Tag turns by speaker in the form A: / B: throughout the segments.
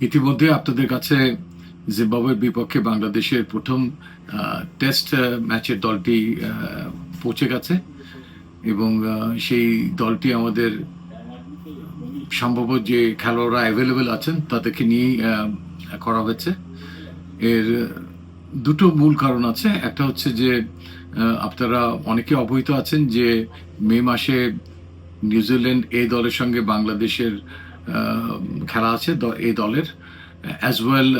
A: ইতিমধ্যে আপনাদের কাছে জিম্বাবুয়ের বিপক্ষে বাংলাদেশের প্রথম টেস্ট ম্যাচের দলটি পৌঁছে গেছে। এবং সেই দলটি আমাদের সম্ভব যে খেলোয়াড়রা অ্যাভেলেবেল আছেন, তাদেরকে নিয়েই করা হয়েছে। এর দুটো মূল কারণ আছে। একটা হচ্ছে যে আপনারা অনেকে অবহিত আছেন যে মে মাসে নিউজিল্যান্ড এই দলের সঙ্গে বাংলাদেশের খেলা আছে এই দলের অ্যাজ ওয়েল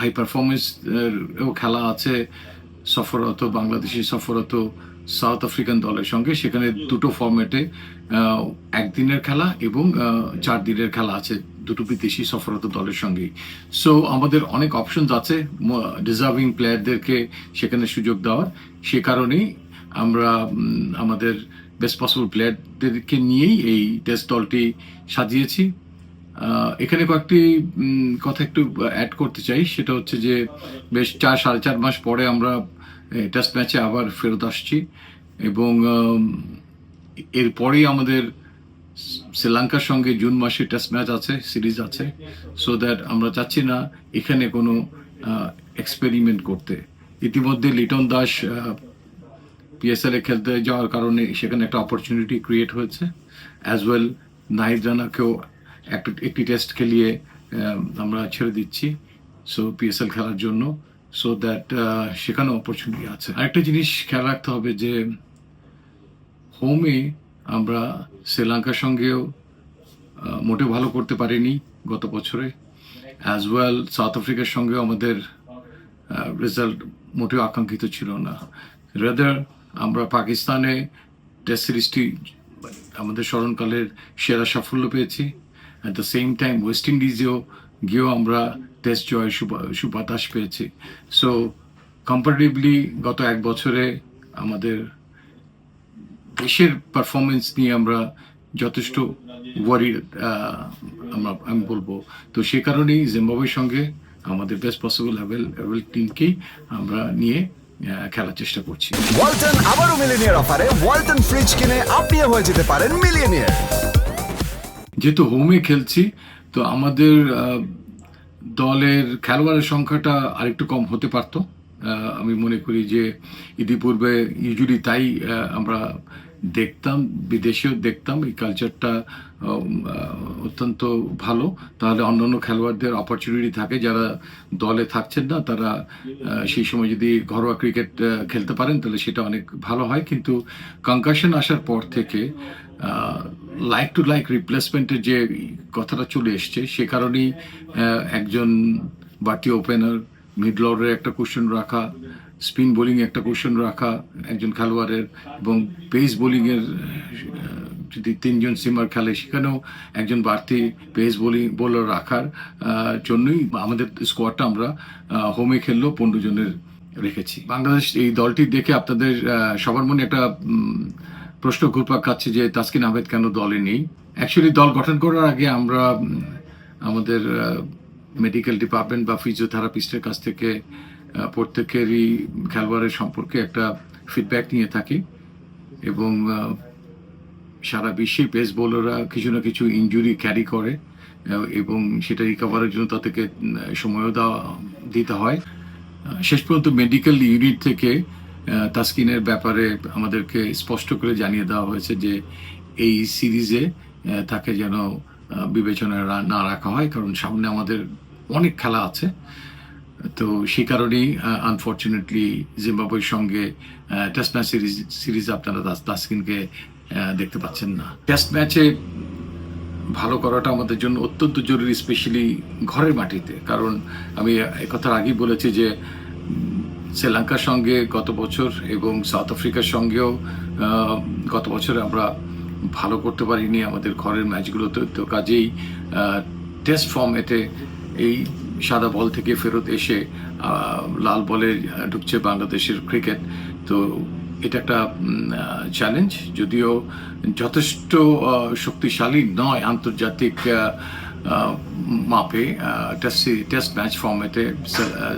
A: হাই পারফরমেন্স খেলা আছে সফররত, বাংলাদেশি সফররত সাউথ আফ্রিকান দলের সঙ্গে। সেখানে দুটো ফরম্যাটে একদিনের খেলা এবং চার দিনের খেলা আছে দুটো বিদেশি সফররত দলের সঙ্গেই। সো আমাদের অনেক অপশনস আছে ডিজার্ভিং প্লেয়ারদেরকে সেখানে সুযোগ দেওয়ার। সে কারণেই আমরা আমাদের বেস্ট পসিবল প্লেয়ারদেরকে নিয়েই এই টেস্ট দলটি সাজিয়েছি। এখানে কয়েকটি কথা একটু অ্যাড করতে চাই। সেটা হচ্ছে যে, বেশ চার, সাড়ে চার মাস পরে আমরা টেস্ট ম্যাচে আবার ফেরত আসছি এবং এরপরেই আমাদের শ্রীলঙ্কার সঙ্গে জুন মাসে টেস্ট ম্যাচ আছে, সিরিজ আছে। সো দ্যাট আমরা চাচ্ছি না এখানে কোনো এক্সপেরিমেন্ট করতে। ইতিমধ্যে লিটন দাস পিএসএল এ খেলতে যাওয়ার কারণে সেখানে একটা অপরচুনিটি ক্রিয়েট হয়েছে। অ্যাজ ওয়েল নাহিদ রানাকেও একটা একটি টেস্ট খেলিয়ে আমরা ছেড়ে দিচ্ছি। সো পিএসএল খেলার জন্য। সো দ্যাট সেখানে অপরচুনিটি আছে। আরেকটা জিনিস খেয়াল রাখতে হবে যে হোমে আমরা শ্রীলঙ্কার সঙ্গেও আহ, মোটে ভালো করতে পারিনি গত বছরে। অ্যাজ ওয়েল সাউথ আফ্রিকার সঙ্গেও আমাদের রেজাল্ট মোটেও আকাঙ্ক্ষিত ছিল না। রেদার আমরা পাকিস্তানে টেস্ট সিরিজটি আমাদের স্মরণকালের সেরা সাফল্য পেয়েছি। At the same time West ইন্ডিজেও গিয়েও আমরা টেস্ট জয়ের সুবা- সুবাতাস পেয়েছি। সো কম্পারেটিভলি গত এক বছরে আমাদের দেশের পারফরমেন্স নিয়ে আমরা যথেষ্ট ওয়ারি আমরা, আমি বলব। তো সে কারণেই জিম্বাবুয়ের সঙ্গে আমাদের বেস্ট পসিবল অ্যাভেল অ্যাভেল টিমকেই আমরা নিয়ে খেলার চেষ্টা করছি।
B: ওয়ালটন আবারও মিলিনিয়ার অফারে ওয়ালটন ফ্রিজ কিনে আপনিও হয়ে যেতে পারেন মিলিয়নিয়ার।
A: যেহেতু হোমে খেলছি তো আমাদের দলের খেলোয়াড়ের সংখ্যাটা আরেকটু কম হতে পারতো। আমি মনে করি যে ইতিপূর্বে ইউজুয়ালি তাই আমরা দেখতাম বিদেশেও দেখতাম। এই কালচারটা অত্যন্ত ভালো। তাহলে অন্যান্য খেলোয়াড়দের অপরচুনিটি থাকে। যারা দলে থাকছেন না, তারা সেই সময় যদি ঘরোয়া ক্রিকেট খেলতে পারেন, তাহলে সেটা অনেক ভালো হয়। কিন্তু কনকাশন আসার পর থেকে লাইক টু লাইক রিপ্লেসমেন্টের যে কথাটা চলে এসছে, সে কারণেই একজন বাটি ওপেনার মিড অর্ডারে একটা কোশ্চেন রাখা স্পিন বোলিং একটা কোশ্চেন রাখা, একজন খেলোয়াড়ের, এবং পেস বোলিংয়ের তিনজন সিমার খেলে। সেখানেও একজন বাড়তি পেস বোলিং, বোলার রাখার জন্যই আমাদের স্কোয়াডটা আমরা হোমে খেললেও পনেরো জনের রেখেছি। বাংলাদেশ এই দলটি দেখে আপনাদের সবার মনে একটা প্রশ্ন ঘুরপাক খাচ্ছে যে তাসকিন আহমেদ কেন দলে নেই? অ্যাকচুয়ালি দল গঠন করার আগে আমরা আমাদের মেডিকেল ডিপার্টমেন্ট বা ফিজিওথেরাপিস্টের কাছ থেকে প্রত্যেকেরই খেলোয়াড়ের সম্পর্কে একটা ফিডব্যাক নিয়ে থাকি। এবং সারা বিশ্বে পেস বোলাররা কিছু না কিছু ইনজুরি ক্যারি করে এবং সেটা রিকভারের জন্য তাদেরকে সময়ও দেওয়া, দিতে হয়। শেষ পর্যন্ত মেডিকেল ইউনিট থেকে তাস্কিনের ব্যাপারে আমাদেরকে স্পষ্ট করে জানিয়ে দেওয়া হয়েছে যে এই সিরিজে তাকে যেন বিবেচনায় না রাখা হয়, কারণ সামনে আমাদের অনেক খেলা আছে। তো সেই কারণেই আনফর্চুনেটলি জিম্বাবুয়ের সঙ্গে টেস্ট ম্যাচ সিরিজ সিরিজ আপনারা তাস- তাসকিনকে দেখতে পাচ্ছেন না। টেস্ট ম্যাচে ভালো করাটা আমাদের জন্য অত্যন্ত জরুরি, স্পেশালি ঘরের মাটিতে। কারণ আমি একথার আগেই বলেছি যে শ্রীলঙ্কার সঙ্গে গত বছর এবং সাউথ আফ্রিকার সঙ্গেও গত বছরে আমরা ভালো করতে পারিনি আমাদের ঘরের ম্যাচগুলোতে। তো কাজেই টেস্ট ফর্মেটে এই সাদা বল থেকে ফেরত এসে লাল বলে ঢুকছে বাংলাদেশের ক্রিকেট। তো এটা একটা চ্যালেঞ্জ যদিও যথেষ্ট শক্তিশালী নয় আন্তর্জাতিক মাপে টেস্ট টেস্ট ম্যাচ ফর্মেটে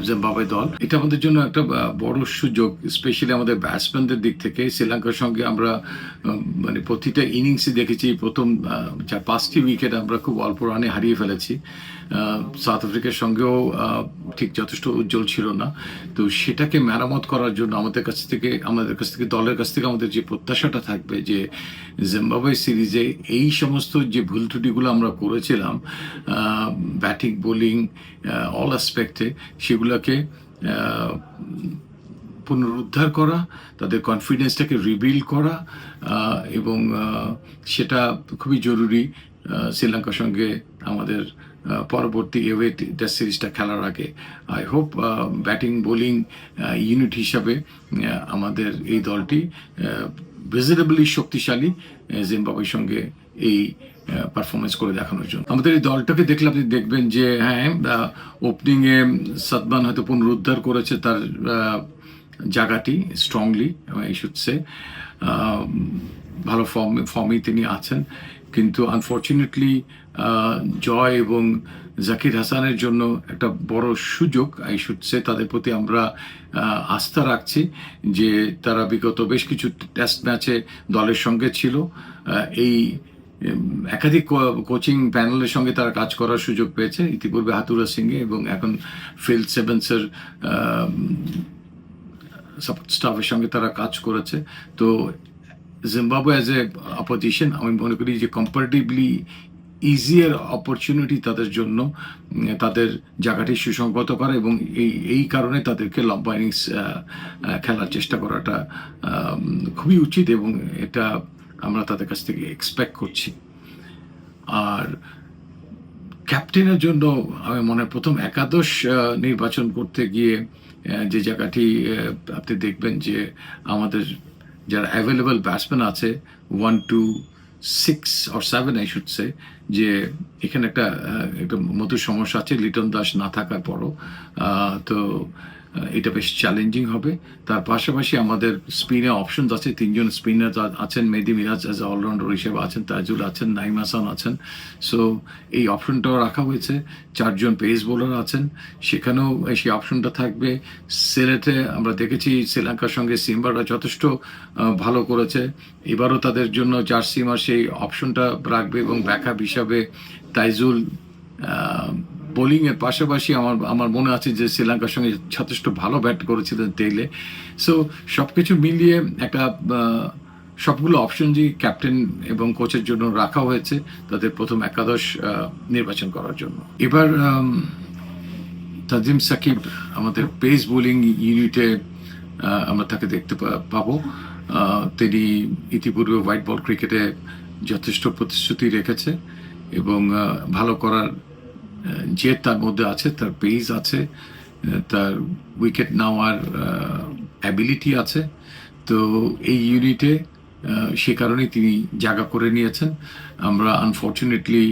A: জিম্বাবুয়ে দল। এটা আমাদের জন্য একটা বড় সুযোগ স্পেশালি আমাদের ব্যাটসম্যানদের দিক থেকে। শ্রীলঙ্কার সঙ্গে আমরা মানে প্রতিটা ইনিংসই দেখেছি। প্রথম চার, পাঁচটি উইকেট আমরা খুব অল্প রানে হারিয়ে ফেলেছি। সাউথ আফ্রিকার সঙ্গেও ঠিক যথেষ্ট উজ্জ্বল ছিল না। তো সেটাকে মেরামত করার জন্য আমাদের কাছ থেকে, আমাদের কাছ থেকে, দলের কাছ থেকে আমাদের যে প্রত্যাশাটা থাকবে যে জিম্বাবুয়ে সিরিজে এই সমস্ত যে ভুল ত্রুটিগুলো আমরা করেছিলাম ব্যাটিং বোলিং অল অ্যাসপেক্টে সেগুলোকে পুনরুদ্ধার করা তাদের কনফিডেন্সটাকে রিবিল্ড করা এবং সেটা খুবই জরুরি শ্রীলঙ্কার সঙ্গে আমাদের পরবর্তী এওয়ে টেস্ট সিরিজটা খেলার আগে। I hope batting bowling unit হিসাবে আমাদের এই দলটি ভিজিটেবলি শক্তিশালী আহ, জিম্বাবুয়ের সঙ্গে এই পারফরমেন্স করে দেখানোর জন্য। আমাদের এই দলটাকে দেখলে আপনি দেখবেন যে হ্যাঁ ওপেনিংয়ে সাদমান হয়তো পুনরুদ্ধার করেছে তার জায়গাটি স্ট্রংলি এই শুটসে ভালো ফর্ম ফর্মেই তিনি আছেন। কিন্তু আনফর্চুনেটলি জয় এবং জাকির হাসানের জন্য একটা বড় সুযোগ এই তাদের প্রতি আমরা আস্থা রাখছি যে তারা বিগত বেশ কিছু টেস্ট ম্যাচে দলের সঙ্গে ছিল। এই একাধিক কোচিং প্যানেলের সঙ্গে তারা কাজ করার সুযোগ পেয়েছে। ইতিপূর্বে হাতুরা সিংয়ে এবং এখন ফিল সেভেন্সের সাপোর্ট স্টাফের সঙ্গে তারা কাজ করেছে। তো জিম্বাবু অ্যাজ এ অপোজিশন আমি মনে করি যে কম্পারেটিভলি ইজিয়ার অপরচুনিটি তাদের জন্য তাদের জায়গাটি সুসংগত করা এবং এই এই কারণে তাদেরকে লম্বা ইনিংস খেলার চেষ্টা করাটা খুবই উচিত এবং এটা আমরা তাদের কাছ থেকে এক্সপেক্ট করছি। আর ক্যাপ্টেনের জন্য আমি মনে প্রথম একাদশ নির্বাচন করতে গিয়ে যে জায়গাটি আপনি দেখবেন যে আমাদের যারা অ্যাভেলেবল ব্যাটসম্যান আছে one two six or seven I should say যে এখানে একটা একটা মধুর সমস্যা আছে, লিটন দাস না থাকার পরও। তো এটা বেশ চ্যালেঞ্জিং হবে। তার পাশাপাশি আমাদের স্পিনে অপশনস আছে। তিনজন স্পিনার আছেন। মেহেদি মিরাজ অ্যাজ অলরাউন্ডার হিসেবে আছেন, তাজুল আছেন, নাইম হাসান আছেন। সো এই অপশনটাও রাখা হয়েছে। চারজন পেস বোলার আছেন। সেখানেও সেই অপশনটা থাকবে। সিলেটে আমরা দেখেছি শ্রীলঙ্কার সঙ্গে সিম্বাররা যথেষ্ট ভালো করেছে। এবারও তাদের জন্য চার সিমার সেই অপশনটা রাখবে এবং ব্যাকআপ হিসাবে তাইজুল বোলিং এর পাশাপাশি আমার আমার মনে আছে যে শ্রীলঙ্কার সঙ্গে যথেষ্ট ভালো ব্যাট করেছিলেন তেইলে সো সবকিছু মিলিয়ে একটা সবগুলো অপশন যে ক্যাপ্টেন এবং কোচের জন্য রাখা হয়েছে, তাদের প্রথম একাদশ নির্বাচন করার জন্য। এবার তাজিম সাকিব আমাদের পেস বোলিং ইউনিটে আমরা তাকে দেখতে পাবো। তিনি ইতিপূর্বে হোয়াইট বল ক্রিকেটে যথেষ্ট প্রতিশ্রুতি রেখেছে এবং ভালো করার জেদ তার মধ্যে আছে, তার পেস আছে তার উইকেট নেওয়ার অ্যাবিলিটি আছে, তো এই ইউনিটে সে কারণেই তিনি জায়গা করে নিয়েছেন। আমরা আনফর্চুনেটলি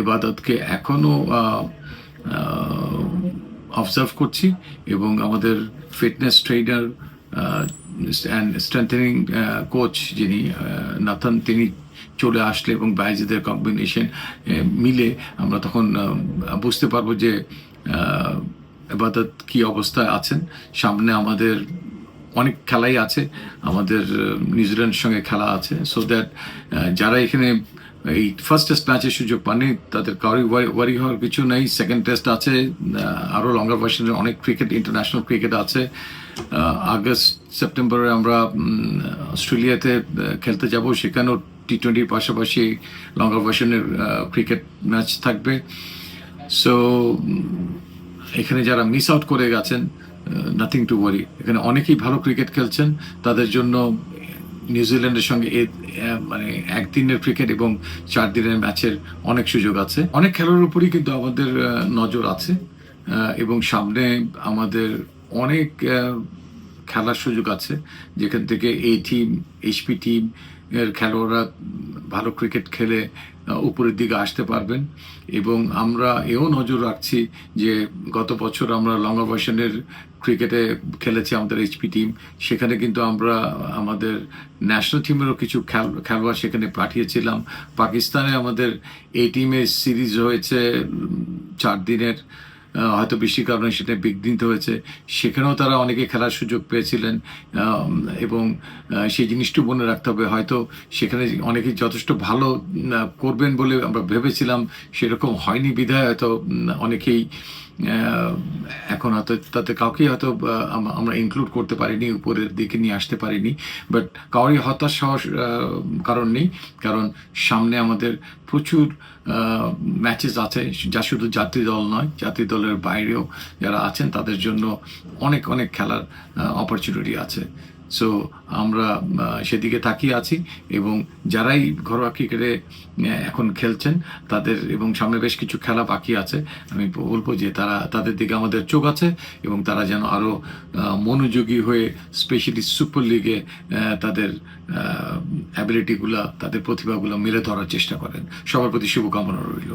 A: এবাদতকে এখনও অবজার্ভ করছি এবং আমাদের fitness trainer and strengthening coach যিনি নাথান, তিনি চলে আসলে এবং বাইজেদের কম্বিনেশন মিলে আমরা তখন বুঝতে পারব যে এবাদত কি অবস্থায় আছেন। সামনে আমাদের অনেক খেলাই আছে, আমাদের নিউজিল্যান্ডের সঙ্গে খেলা আছে। সো দ্যাট যারা এখানে এই ফার্স্ট টেস্ট ম্যাচের সুযোগ পাননি, তাদের কারোই ওয়ারি হওয়ার কিছু নেই। সেকেন্ড টেস্ট আছে আরও আরও লঙ্গার ভার্সনের অনেক ক্রিকেট ইন্টারন্যাশনাল ক্রিকেট আছে। আগস্ট, সেপ্টেম্বরে আমরা অস্ট্রেলিয়াতে খেলতে যাব। সেখানেও টি টোয়েন্টির পাশাপাশি লঙ্গার ভার্সনের ক্রিকেট ম্যাচ থাকবে। সো এখানে যারা মিস আউট করে গেছেন নাথিং টু ওয়ারি এখানে অনেকেই ভালো ক্রিকেট খেলছেন, তাদের জন্য নিউজিল্যান্ডের সঙ্গে মানে একদিনের ক্রিকেট এবং চার দিনের ম্যাচের অনেক সুযোগ আছে। অনেক খেলার উপরই কিন্তু আমাদের নজর আছে এবং সামনে আমাদের অনেক খেলার সুযোগ আছে। যেখান থেকে এই টিম এইচপি টিম এর খেলোয়াড়রা ভালো ক্রিকেট খেলে উপরের দিকে আসতে পারবেন। এবং আমরা এও নজর রাখছি যে গত বছর আমরা লং অভারেশনের ক্রিকেটে খেলেছি আমাদের এইচপি টিম সেখানে কিন্তু আমরা, আমাদের ন্যাশনাল টিমেরও কিছু খেল, খেলোয়াড় সেখানে পাঠিয়েছিলাম। পাকিস্তানে আমাদের এই টিমের সিরিজ হয়েছে চার দিনের। হয়তো বৃষ্টির কারণে সেটা বিঘ্নিত হয়েছে। সেখানেও তারা অনেকে খেলার সুযোগ পেয়েছিলেন এবং সেই জিনিসটি মনে রাখতে হবে। হয়তো সেখানে অনেকে যথেষ্ট ভালো করবেন বলে আমরা ভেবেছিলাম, সেরকম হয়নি বিধায়। হয়তো অনেকেই এখন হয়তো তাতে কাউকেই হয়তো আমরা ইনক্লুড করতে পারিনি, উপরের দিকে নিয়ে আসতে পারিনি বাট কাউরই হতাশ হওয়ার কারণ নেই, কারণ সামনে আমাদের প্রচুর ম্যাচেস আছে, যা শুধু জাতীয় দল নয়, জাতীয় দলের বাইরেও যারা আছেন তাদের জন্য অনেক অনেক খেলার অপরচুনিটি আছে। সো আমরা সেদিকে তাকিয়ে আছি এবং যারাই ঘরোয়া ক্রিকেটে এখন খেলছেন, তাদের এবং সামনে বেশ কিছু খেলা বাকি আছে। আমি বলব যে তারা, তাদের দিকে আমাদের চোখ আছে এবং তারা যেন আরও মনোযোগী হয়ে স্পেশালি সুপার লিগে তাদের অ্যাবিলিটিগুলা তাদের প্রতিভাগুলো মেলে ধরার চেষ্টা করেন। সবার প্রতি শুভকামনা রইল।